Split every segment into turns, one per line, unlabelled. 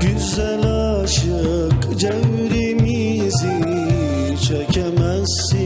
Güzel aşık cevrimizi çekemezsin.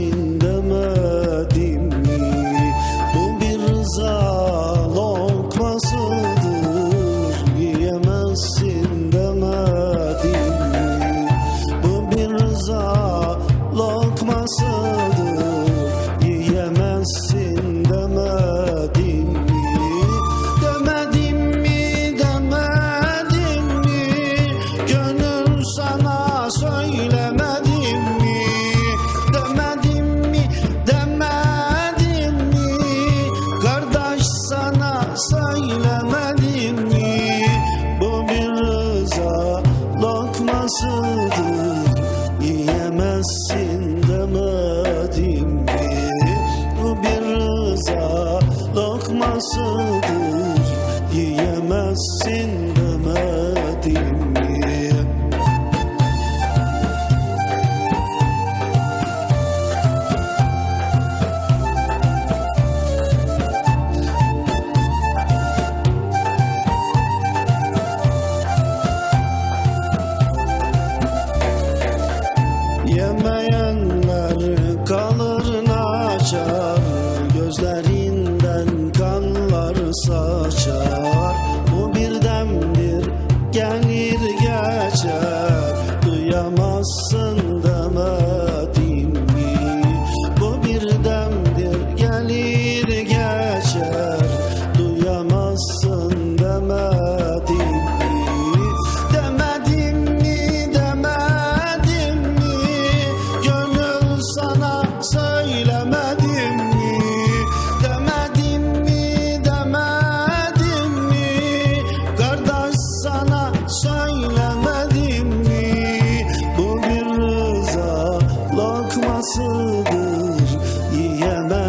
sun. saçar. Bu bir demdir gelir geçer. Duyamazsın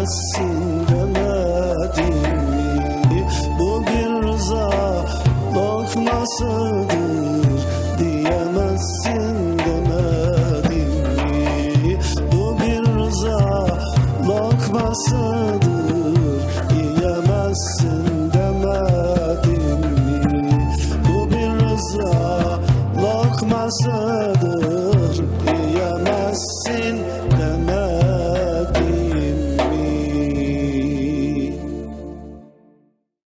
see.